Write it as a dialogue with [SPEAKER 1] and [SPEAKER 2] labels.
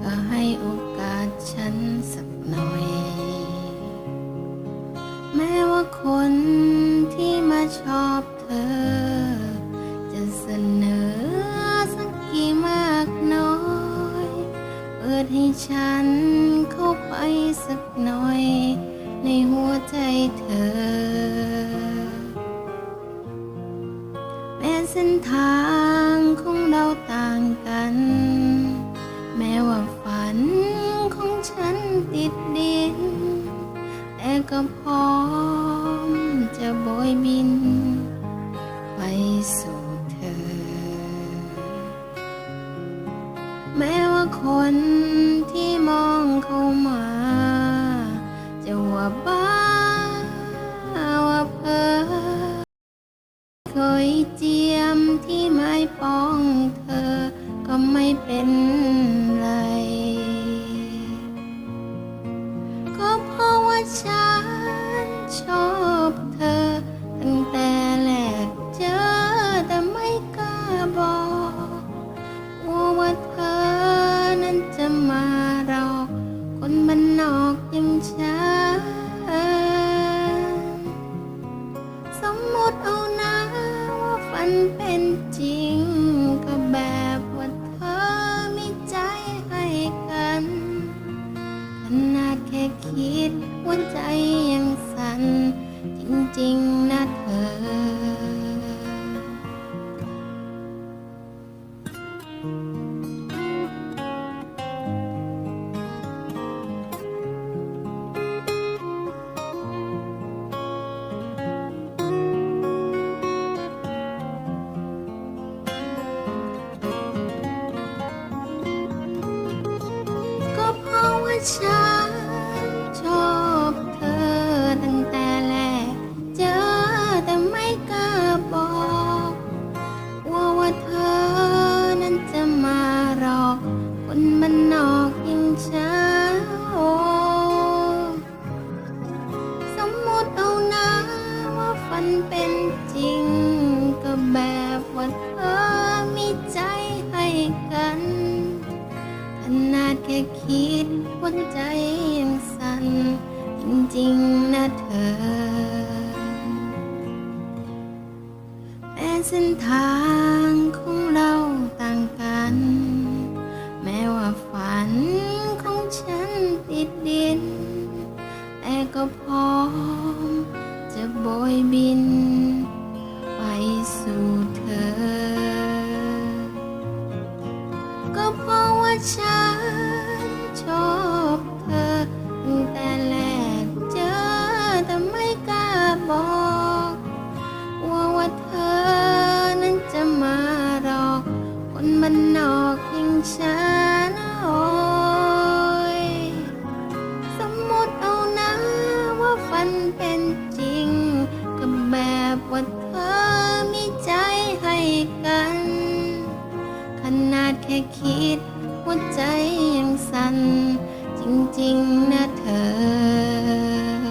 [SPEAKER 1] ก็ให้โอกาสฉันสักหน่อย แม้ว่าคนที่มาชอบเธอ จะเสนอสักกี่มากน้อย เปิดให้ฉันเข้าไปสักหน่อย ในหัวใจเธอแม้เส้นทางของเราต่างกัน ว่าฝันของฉันติดดิน แต่ก็พร้อมจะโบยบิน ไปสู่เธอ แม้ว่าคนที่มองเข้ามา จะว่าบ้าว่าเพ้อเคยเจียมที่ไม้ป้องเธอก็ไม่เป็น เพ จริงนะเธอ ก็เพราะว่าฉัน ค่คิดหัวใจยังสั่นจริงๆนะเธอ แม้เส้นทางของเราต่างกัน แม้ว่าฝันของฉันติดดิน แต่ก็พร้อมจะโบยบินานนอกยิ่งช้านะโอ้ยสมมติเอานะว่าฝันเป็นจริง ก็แบบว่าเธอมีใจให้กัน ขนาดแค่คิดหัวใจยังสั่นจริง ๆ นะเธอ